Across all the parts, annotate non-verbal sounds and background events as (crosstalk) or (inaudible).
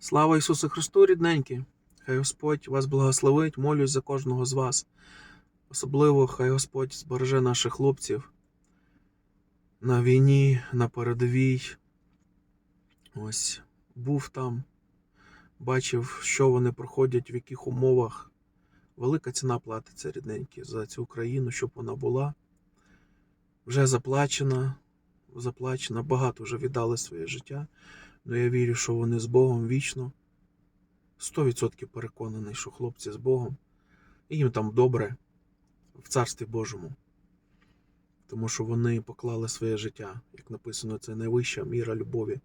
Слава Ісусу Христу, рідненькі! Хай Господь вас благословить, молюсь за кожного з вас. Особливо хай Господь збереже наших хлопців на війні, на передовій. Ось був там, бачив, що вони проходять, в яких умовах. Велика ціна платиться, рідненькі, за цю країну, щоб вона була. Вже заплачена, заплачена, багато вже віддали своє життя. Ну я вірю, що вони з Богом вічно. 100% переконаний, що хлопці з Богом. І їм там добре в Царстві Божому. Тому що вони поклали своє життя, як написано, це найвища міра любові.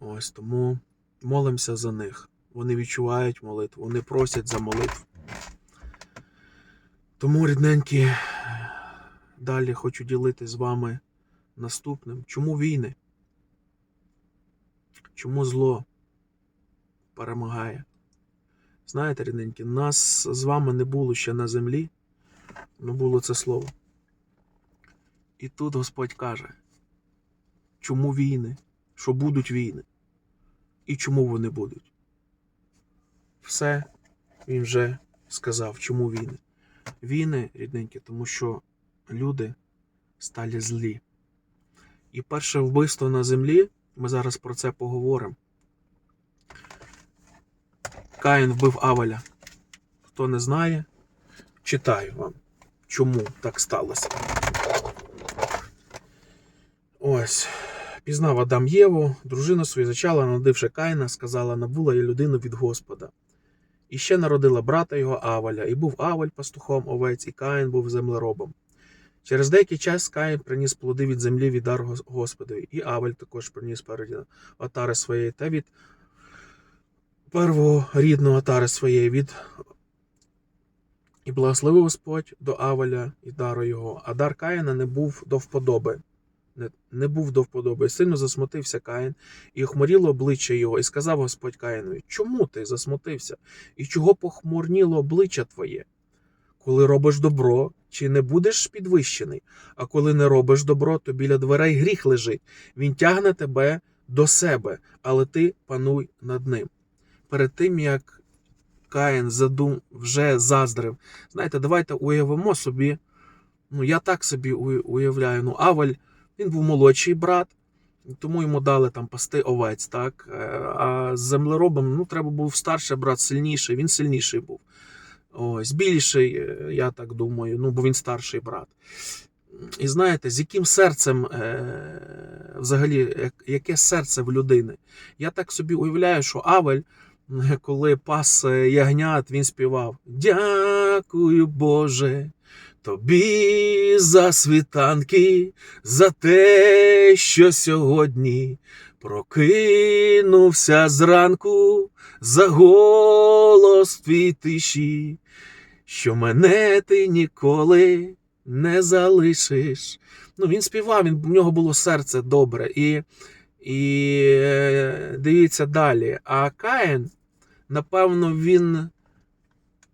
Ось тому молимося за них. Вони відчувають молитву, вони просять за молитву. Тому, рідненькі, далі хочу ділитися з вами наступним. Чому війни? Чому зло перемагає? Знаєте, рідненькі, нас з вами не було ще на землі, але було це слово. І тут Господь каже, чому війни, що будуть війни, і чому вони будуть. Все він вже сказав, чому війни. Війни, рідненькі, тому що люди стали злі. І перше вбивство на землі, ми зараз про це поговоримо. Каїн вбив Авеля. Хто не знає, читаю вам, чому так сталося. Ось. Пізнав Адам Єву, дружину свою зачала, народивши Каїна, сказала, набула я людину від Господа. І ще народила брата його Авеля, і був Авель пастухом овець, і Каїн був землеробом. Через деякий час Каїн приніс плоди від землі від дар Гос- Господові, і Авель також приніс переді отари своєї та від первого рідного отари своєї від і благословив Господь до Авеля і дару його, а дар Каїна не був до вподоби. Не, не був до вподоби. Сильно засмутився Каїн, і охмуріло обличчя його, і сказав Господь Каїнові: Чому ти засмутився? І чого похмурніло обличчя твоє? Коли робиш добро, чи не будеш підвищений? А коли не робиш добро, то біля дверей гріх лежить. Він тягне тебе до себе, але ти пануй над ним. Перед тим як Каїн задум вже заздрив. Знаєте, давайте уявимо собі. Ну, я так собі уявляю. Ну, Авель, він був молодший брат, тому йому дали там пасти овець, так? Е, А з землеробом ну, треба був старший брат сильніший, він сильніший був. Ось, більший, е, я так думаю, ну, бо він старший брат. І знаєте, з яким серцем, е, взагалі, яке серце в людини? Я так собі уявляю, що Авель, е, коли пас ягнят, він співав: Дякую, Боже, тобі за світанки, за те, що сьогодні прокинувся зранку за голос твій тиші, що мене ти ніколи не залишиш. Ну, він співав, він, в нього було серце добре. І, і е, дивіться далі. А Каїн, напевно, він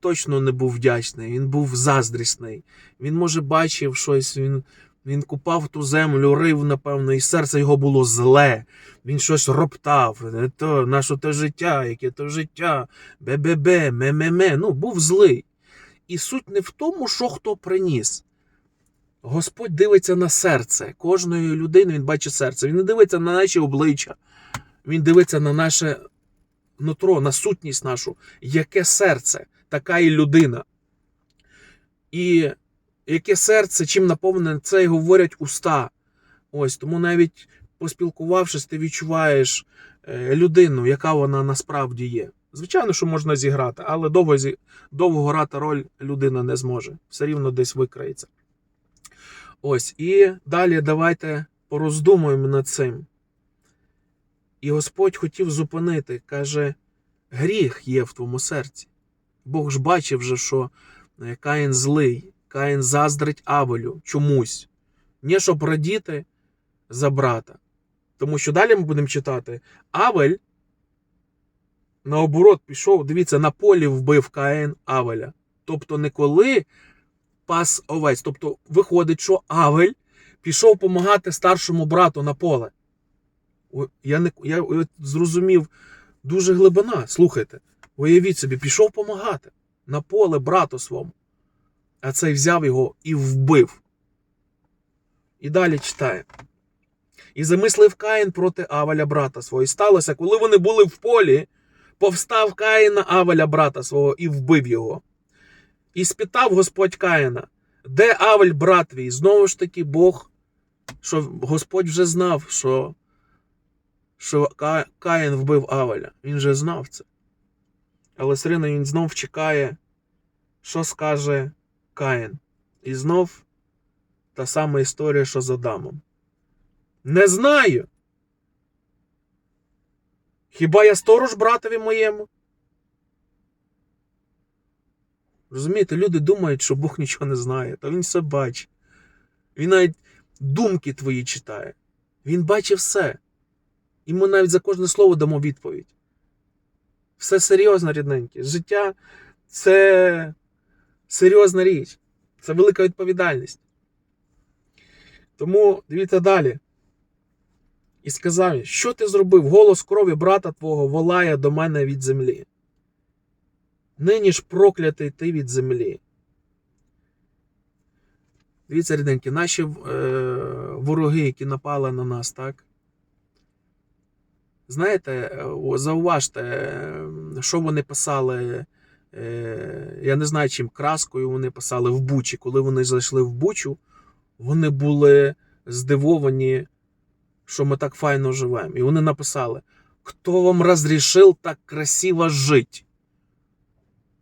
точно не був вдячний, він був заздрісний. Він, може, бачив щось, він, він купав ту землю, рив, напевно, і серце його було зле. Він щось роптав. Не то, наше те життя, яке то життя, бе-бе-бе, ме-ме-ме. Ну, був злий. І суть не в тому, що хто приніс. Господь дивиться на серце. Кожної людини він бачить серце. Він не дивиться на наші обличчя. Він дивиться на наше нутро, на сутність нашу. Яке серце, така і людина. І яке серце, чим наповнене, це й говорять уста. Ось тому навіть поспілкувавшись, ти відчуваєш е, людину, яка вона насправді є. Звичайно, що можна зіграти, але довго, довго грати роль людина не зможе. Все рівно десь викриється. Ось, і далі давайте пороздумуємо над цим. І Господь хотів зупинити, каже: гріх є в твоєму серці. Бог ж бачив вже, що е, Каїн злий, Каїн заздрить Авелю чомусь. Не щоб радіти за брата. Тому що далі ми будемо читати: Авель, наоборот, пішов, дивіться, на полі вбив Каїн Авеля. Тобто не коли пас овець. Тобто виходить, що Авель пішов допомагати старшому брату на поле. Я, не, я зрозумів дуже глибина. Слухайте, уявіть собі, пішов помагати на поле брату свому. А цей взяв його і вбив. І далі читає. І замислив Каїн проти Авеля брата свого. І сталося, коли вони були в полі, повстав Каїн на Авеля брата свого і вбив його. І спитав Господь Каїна, де Авель брат твій? Знову ж таки, Бог, що Господь вже знав, що, що Каїн вбив Авеля. Він вже знав це. Але все він знов чекає, що скаже Каїн. І знов та сама історія, що з Адамом. Не знаю. Хіба я сторож братові моєму? Розумієте, люди думають, що Бог нічого не знає, та він все бачить. Він навіть думки твої читає. Він бачить все. І ми навіть за кожне слово дамо відповідь. Все серйозно, рідненьке. Життя це серйозна річ. Це велика відповідальність. Тому дивіться далі. І сказав, що ти зробив? Голос крові брата твого волає до мене від землі. Нині ж проклятий ти від землі. Дивіться, рідненькі, наші е, вороги, які напали на нас, так? Знаєте, зауважте, що вони писали. Е, я не знаю, чим краскою вони писали в Бучі. Коли вони зайшли в Бучу, вони були здивовані, що ми так файно живемо. І вони написали: Хто вам розрішив так красиво жити?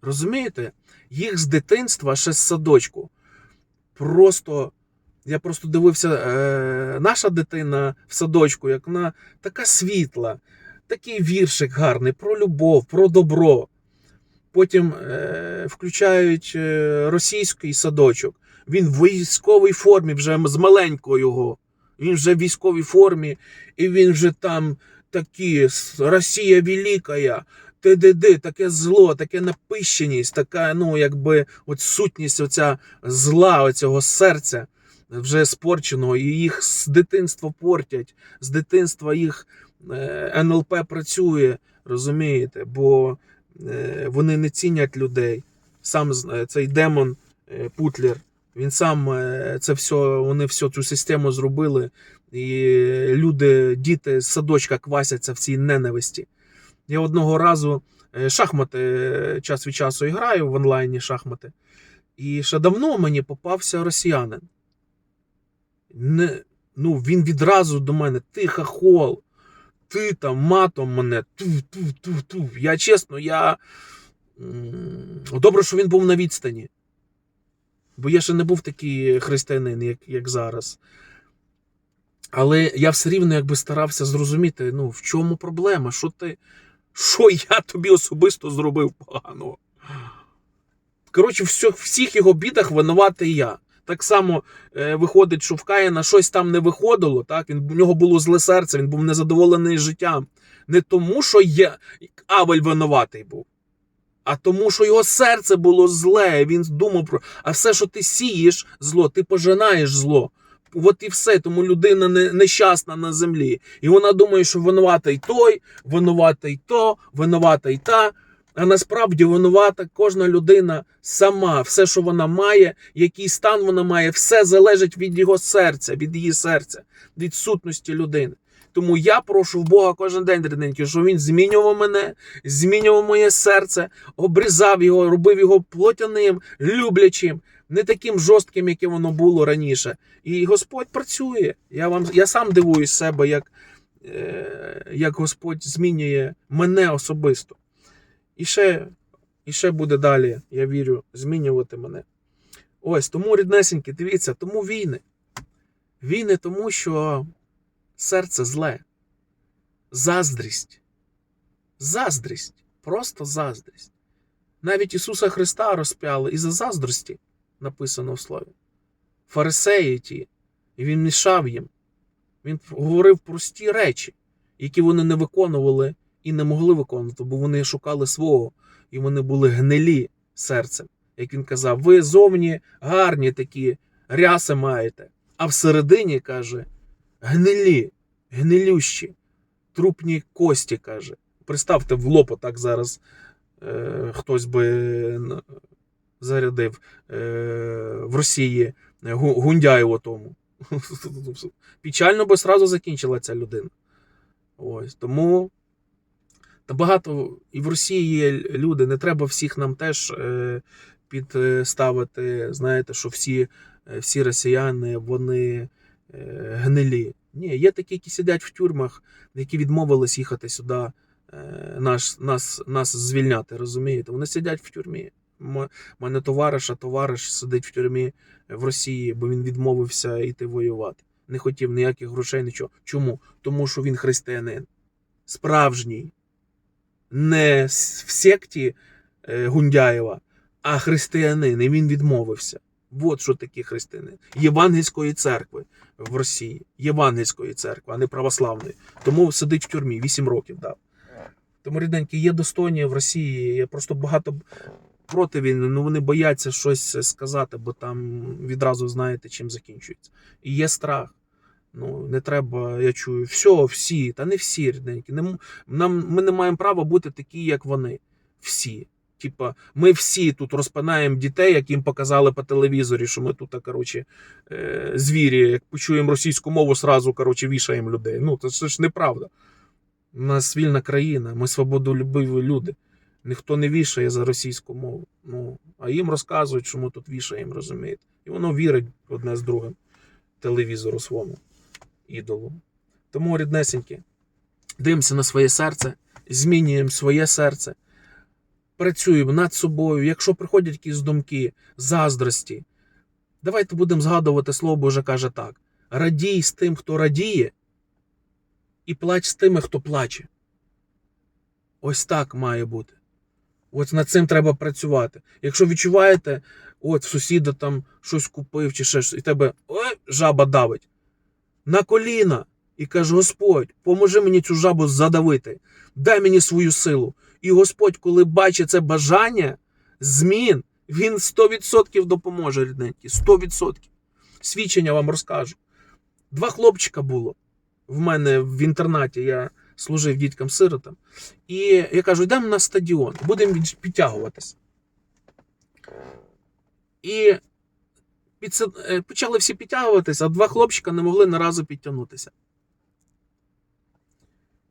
Розумієте? Їх з дитинства ще з садочку. Просто я просто дивився, е, наша дитина в садочку, як вона така світла, такий віршик гарний про любов, про добро. Потім е, включають е, російський садочок. Він в військовій формі, вже з маленького. Він вже в військовій формі, і він вже там такі Росія велика, ТДД, таке зло, таке напищеність, така, ну, якби от сутність оця зла, оцього серця вже спорченого, і їх з дитинства портять, з дитинства їх е, НЛП працює, розумієте, бо е, вони не цінять людей. Сам е, цей демон Путлер, він сам е, це все, вони всю цю систему зробили, і люди, діти з садочка квасяться в цій ненависті. Я одного разу е, шахмати е, час від часу граю в онлайні шахмати. І ще давно мені попався росіянин. Не, ну, він відразу до мене, ти хахол, ти там матом мене. Ту, ту, ту, ту. Я чесно, я. Добре, що він був на відстані. Бо я ще не був такий християнин, як, як зараз. Але я все рівно якби старався зрозуміти, ну, в чому проблема, що ти. Що я тобі особисто зробив поганого? Коротше, в всіх його бідах винуватий я. Так само е, виходить, що в Каїна щось там не виходило. Так? Він, в нього було зле серце, він був незадоволений життям. Не тому, що я, Авель винуватий був, а тому, що його серце було зле. Він думав про. А все, що ти сієш зло, ти пожинаєш зло. От і все, тому людина не, нещасна на землі. І вона думає, що винуватий той, винуватий то, винуватий та. А насправді винувата кожна людина сама, все, що вона має, який стан вона має, все залежить від його серця, від її серця, від сутності людини. Тому я прошу в Бога кожен день, рідненький, щоб він змінював мене, змінював моє серце, обрізав його, робив його плотяним, люблячим, не таким жорстким, яке воно було раніше. І Господь працює. Я вам я сам дивуюсь себе, як, е, як Господь змінює мене особисто. І ще, і ще буде далі, я вірю, змінювати мене. Ось тому, ріднесенькі, дивіться, тому війни. Війни тому, що серце зле. Заздрість. Заздрість. Просто заздрість. Навіть Ісуса Христа розп'яли із-за заздрості, написано в Слові. Фарисеї ті, і він мішав їм. Він говорив прості речі, які вони не виконували і не могли виконувати, бо вони шукали свого, і вони були гнилі серцем. Як він казав, ви зовні гарні такі ряси маєте, а всередині каже, гнилі, гнилющі, трупні кості, каже. представте, в лоб так зараз е, хтось би зарядив е, в Росії Гу- Гундяєву тому. (laughs) Печально би сразу закінчила ця людина. Ось тому. Та багато і в Росії є люди, не треба всіх нам теж е, підставити, знаєте, що всі, е, всі росіяни вони е, гнилі. Ні, є такі, які сидять в тюрмах, які відмовились їхати сюди, е, наш, нас, нас звільняти, розумієте? Вони сидять в тюрмі. М- мене товариш, а товариш сидить в тюрмі в Росії, бо він відмовився йти воювати. Не хотів ніяких грошей, нічого. Чому? Тому що він християнин. Справжній. Не в секті е, Гундяєва, а християнин. І він відмовився. От що таке християнин. Євангельської церкви в Росії. Євангельської церкви, а не православної. Тому сидить в тюрмі 8 років дав. Тому, рідненькі, є достойні в Росії. Я просто багато проти війни, ну вони бояться щось сказати, бо там відразу знаєте, чим закінчується. І є страх. Ну, не треба, я чую, все, всі, та не всі рідненькі. Не, нам, ми не маємо права бути такі, як вони. Всі. Типа, ми всі тут розпинаємо дітей, як їм показали по телевізорі, що ми тут, коротше, е, звірі, як почуємо російську мову, сразу, коротше, вішаємо людей. Ну, це, ж неправда. У нас вільна країна, ми свободолюбиві люди. Ніхто не вішає за російську мову. Ну, а їм розказують, що ми тут вішаємо, розумієте? І воно вірить одне з другим телевізору своєму ідолу. Тому, ріднесенькі, дивимося на своє серце, змінюємо своє серце, працюємо над собою. Якщо приходять якісь думки, заздрості, давайте будемо згадувати Слово Боже каже так: радій з тим, хто радіє, і плач з тими, хто плаче. Ось так має бути. От над цим треба працювати. Якщо відчуваєте, от сусіда там щось купив чи ще щось, і тебе ой, жаба давить. На коліна і каже: Господь, поможи мені цю жабу задавити, дай мені свою силу. І Господь, коли бачить це бажання змін, він 100% допоможе, рідненькі. 100%. Свідчення вам розкажу. Два хлопчика було в мене в інтернаті. Я служив діткам-сиротам. І я кажу, йдемо на стадіон, будемо підтягуватися. І підсид- е, почали всі підтягуватися, а два хлопчика не могли на разу підтягнутися.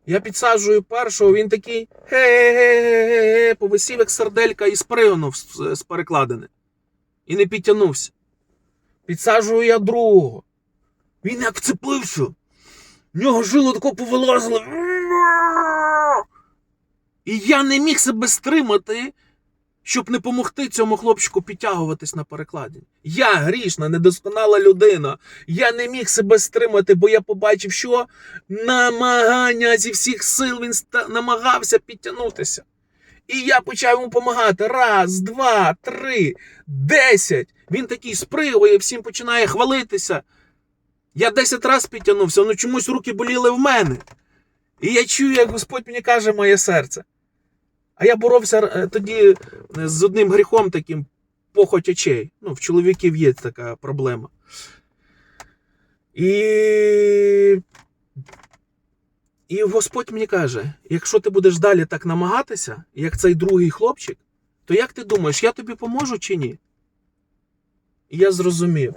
Я підсаджую першого, він такий ге-ге-ге-ге-ге, повисів як серделька і спригнув з, перекладини. І не підтягнувся. Підсаджую я другого. Він як вцепився. В нього жило тако повилазило. І я не міг себе стримати, щоб не помогти цьому хлопчику підтягуватись на перекладі. Я грішна, недосконала людина. Я не міг себе стримати, бо я побачив, що намагання зі всіх сил він намагався підтягнутися. І я почав йому допомагати. Раз, два, три, десять. Він такий спригує, всім починає хвалитися. Я 10 разів підтягнувся, але чомусь руки боліли в мене. І я чую, як Господь мені каже моє серце. А я боровся е, тоді е, з одним гріхом таким похоть очей. Ну, в чоловіків є така проблема. І... І Господь мені каже: якщо ти будеш далі так намагатися, як цей другий хлопчик, то як ти думаєш, я тобі поможу чи ні? І я зрозумів.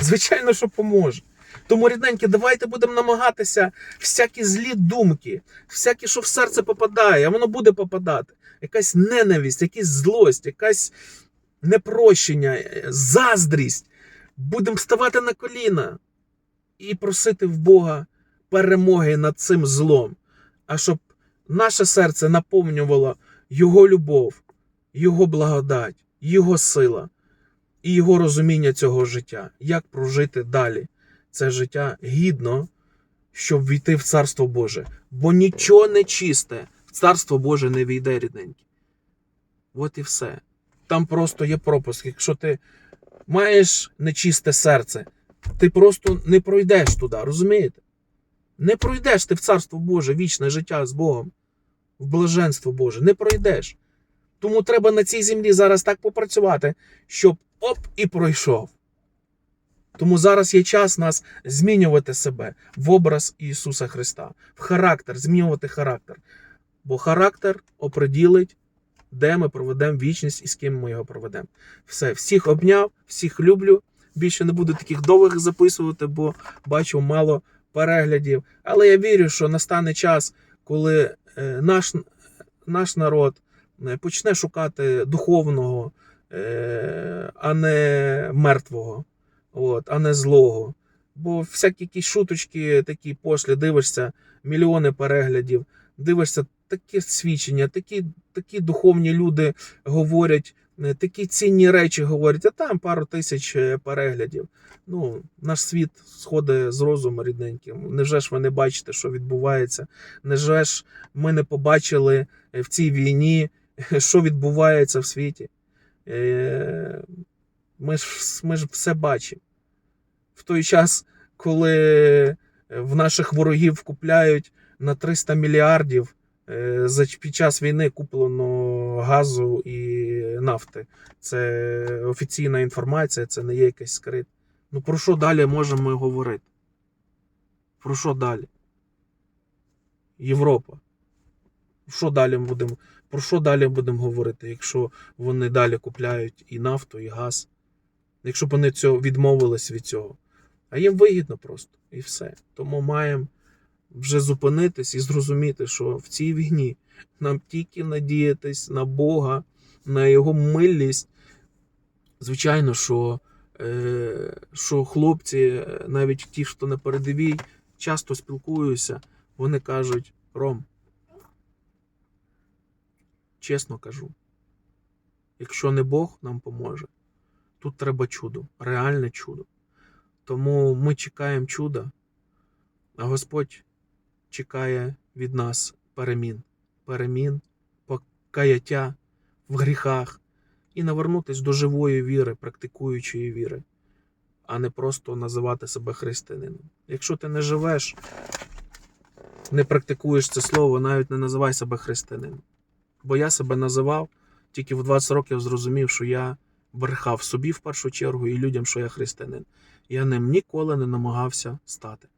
Звичайно, що поможе. Тому, рідненькі, давайте будемо намагатися всякі злі думки, всякі, що в серце попадає, а воно буде попадати. Якась ненависть, якась злость, якась непрощення, е, заздрість. Будемо ставати на коліна і просити в Бога перемоги над цим злом. А щоб наше серце наповнювало Його любов, Його благодать, Його сила і Його розуміння цього життя, як прожити далі це життя гідно, щоб війти в Царство Боже. Бо нічого нечисте в Царство Боже не війде, рідненькі. От і все. Там просто є пропуск. Якщо ти маєш нечисте серце, ти просто не пройдеш туди, розумієте? Не пройдеш ти в Царство Боже, вічне життя з Богом, в блаженство Боже, не пройдеш. Тому треба на цій землі зараз так попрацювати, щоб оп і пройшов. Тому зараз є час нас змінювати себе в образ Ісуса Христа, в характер, змінювати характер. Бо характер оприділить, де ми проведемо вічність і з ким ми його проведемо. Все, всіх обняв, всіх люблю. Більше не буду таких довгих записувати, бо бачу мало переглядів. Але я вірю, що настане час, коли е, наш, наш народ е, почне шукати духовного, е, а не мертвого, от, а не злого. Бо всякі якісь шуточки такі пошлі, дивишся, мільйони переглядів, дивишся такі свідчення, такі, такі духовні люди говорять, е, такі цінні речі говорять, а там пару тисяч е, переглядів. Ну, наш світ сходить з розуму рідненьким. Невже ж ви не бачите, що відбувається? Невже ж ми не побачили е, в цій війні, що відбувається в світі? Е, Ми ж, ми ж все бачимо. В той час, коли в наших ворогів купляють на 300 мільярдів е, під час війни куплено газу і нафти. Це офіційна інформація, це не є якийсь скрит. Ну про що далі можемо ми говорити? Про що далі? Європа. Що далі будемо? Про що далі будемо говорити, якщо вони далі купляють і нафту, і газ? Якщо б вони цього відмовились від цього. А їм вигідно просто і все. Тому маємо вже зупинитись і зрозуміти, що в цій війні нам тільки надіятись на Бога, на Його милість. Звичайно, що, е, що хлопці, е, навіть ті, хто на передовій, часто спілкуюся, вони кажуть: Ром, чесно кажу, якщо не Бог нам поможе, тут треба чудо, реальне чудо. Тому ми чекаємо чуда, а Господь чекає від нас перемін, перемін, покаяття в гріхах і навернутися до живої віри, практикуючої віри, а не просто називати себе християнином. Якщо ти не живеш, не практикуєш це слово, навіть не називай себе християнином. Бо я себе називав, тільки в 20 років зрозумів, що я брехав собі в першу чергу і людям, що я християнин. Я ним ніколи не намагався стати.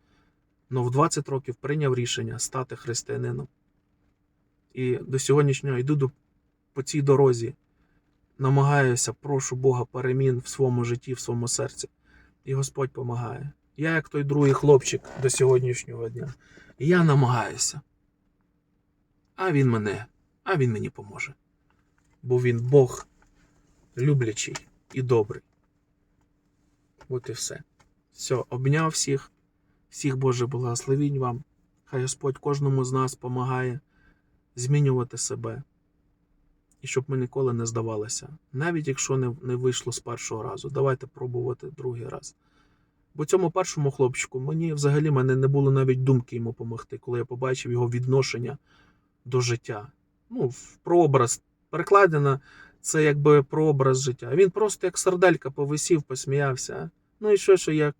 Но в 20 років прийняв рішення стати християнином. І до сьогоднішнього йду по цій дорозі, намагаюся, прошу Бога перемін в своєму житті, в своєму серці. І Господь допомагає. Я, як той другий хлопчик до сьогоднішнього дня. Я намагаюся. А він мене, а він мені поможе. Бо він Бог люблячий і добрий. От і все. Все, обняв всіх, всіх Боже благословінь вам. Хай Господь кожному з нас допомагає змінювати себе. І щоб ми ніколи не здавалися. Навіть якщо не, не вийшло з першого разу, давайте пробувати другий раз. Бо цьому першому хлопчику мені взагалі мене не було навіть думки йому допомогти, коли я побачив його відношення до життя. Ну, в прообраз перекладена, це якби прообраз життя. Він просто як сарделька повисів, посміявся. Ну і що, що я,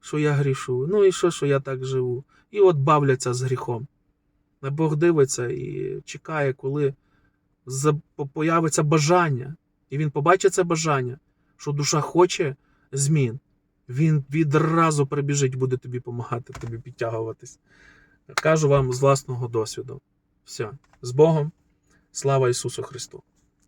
що я грішу? Ну і що, що я так живу? І от бавляться з гріхом. А Бог дивиться і чекає, коли появиться бажання. І він побачить це бажання, що душа хоче змін. Він відразу прибіжить, буде тобі допомагати, тобі підтягуватись. Кажу вам з власного досвіду. Все, з Богом. Слава Ісусу Христу!